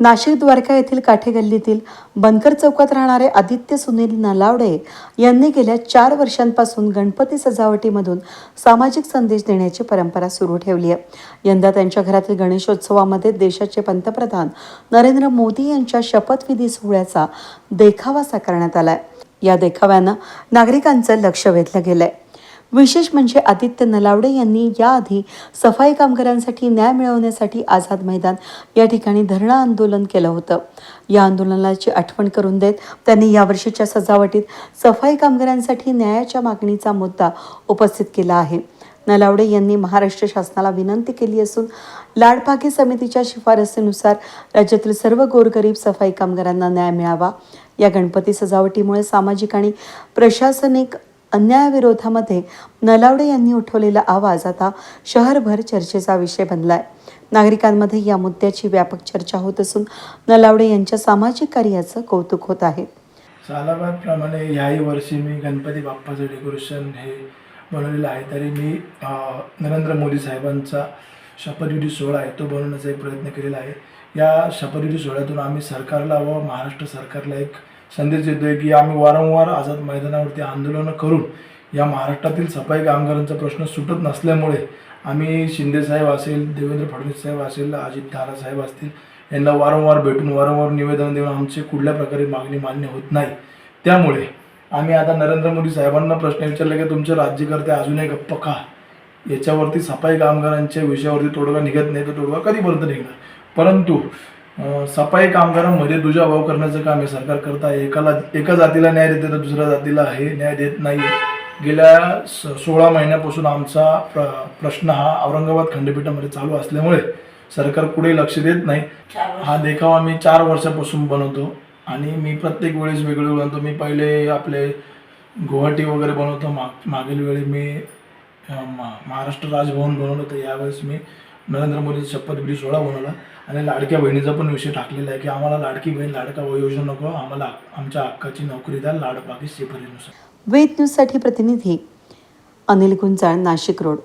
नाशिक द्वारका येथील काठे गल्लीतील बनकर चौकात राहणारे आदित्य सुनील नलावडे यांनी गेल्या चार वर्षांपासून गणपती सजावटीमधून सामाजिक संदेश देण्याची परंपरा सुरू ठेवली आहे. यंदा त्यांच्या घरातील गणेशोत्सवामध्ये देशाचे पंतप्रधान नरेंद्र मोदी यांच्या शपथविधी सोहळ्याचा देखावा साकारण्यात आहे या देखाव्यानं नागरिकांचं लक्ष वेधलं गेलं आहे विशेष म्हणजे आदित्य नलावडे यांनी याआधी सफाई कामगारांसाठी न्याय मिळवण्यासाठी आझाद मैदान या ठिकाणी धरणं आंदोलन केलं होतं. या आंदोलनाची आठवण करून देत त्यांनी यावर्षीच्या सजावटीत सफाई कामगारांसाठी न्यायाच्या मागणीचा मुद्दा उपस्थित केला आहे. नलावडे यांनी महाराष्ट्र शासनाला विनंती केली असून लाडपागे समितीच्या शिफारसीनुसार राज्यातील सर्व गोरगरीब सफाई कामगारांना न्याय मिळावा. या गणपती सजावटीमुळे सामाजिक आणि प्रशासनिक अन्यायाविरोधामध्ये नलावडे यांनी उठवलेला आवाज आता शहरभर चर्चेचा विषय बनला आहे नागरिकांमध्ये या मुद्द्याची व्यापक चर्चा होत असून नलावडे यांच्या सामाजिक कार्याचं कौतुक होत आहे. सालाबादप्रमाणे याही वर्षी मी गणपती बाप्पाचं डेकोरेशन हे बनवलेलं आहे. तरी मी नरेंद्र मोदी साहेबांचा शपथविधी सोहळा आहे तो बनवण्याचा एक प्रयत्न केलेला आहे. या शपथविधी सोहळ्यातून आम्ही सरकारला व महाराष्ट्र सरकारला एक संदेश देतो आहे की आम्ही वारंवार आझाद मैदानावरती आंदोलनं करून या महाराष्ट्रातील सफाई कामगारांचा प्रश्न सुटत नसल्यामुळे आम्ही शिंदेसाहेब असेल देवेंद्र फडणवीस साहेब असेल अजित दादा साहेब असतील यांना वारंवार भेटून वारंवार निवेदन देऊन आमची कुठल्या प्रकारे मागणी मान्य होत नाही. त्यामुळे आम्ही आता नरेंद्र मोदी साहेबांना प्रश्न विचारला की तुमचे राज्यकर्ते अजूनही गप्प का? याच्यावरती सफाई कामगारांच्या विषयावरती तोडगा निघत नाही तर तोडगा कधीपर्यंत निघणार? परंतु सफाई कामगारांमध्ये दुजाभाव करण्याचं काम हे सरकार करत आहे एकाला एका जातीला न्याय देते तर दुसऱ्या जातीला हे न्याय देत नाही गेल्या स सोळा महिन्यापासून आमचा प्र प्रश्न हा औरंगाबाद खंडपीठामध्ये चालू असल्यामुळे सरकार पुढे लक्ष देत नाही. हा देखावा मी चार वर्षापासून बनवतो आणि मी प्रत्येक वेळेस वेगळं बनवतो. मी पहिले आपले गुवाहाटी वगैरे बनवतो. माग मागील वेळी मा महाराष्ट्र राजभवन बनवलं तर यावेळेस मी नरेंद्र मोदीचा शपथविधी सोहळा होणारा आणि लाडक्या बहिणीचा पण विषय टाकलेला आहे की आम्हाला लाडकी बहीण लाडका योजना नको आम्हाला आमच्या हक्काची नोकरी द्या लाडपागी सेफरीनुसार. वेद न्यूजसाठी प्रतिनिधी अनिल गुंजाळ नाशिक रोड.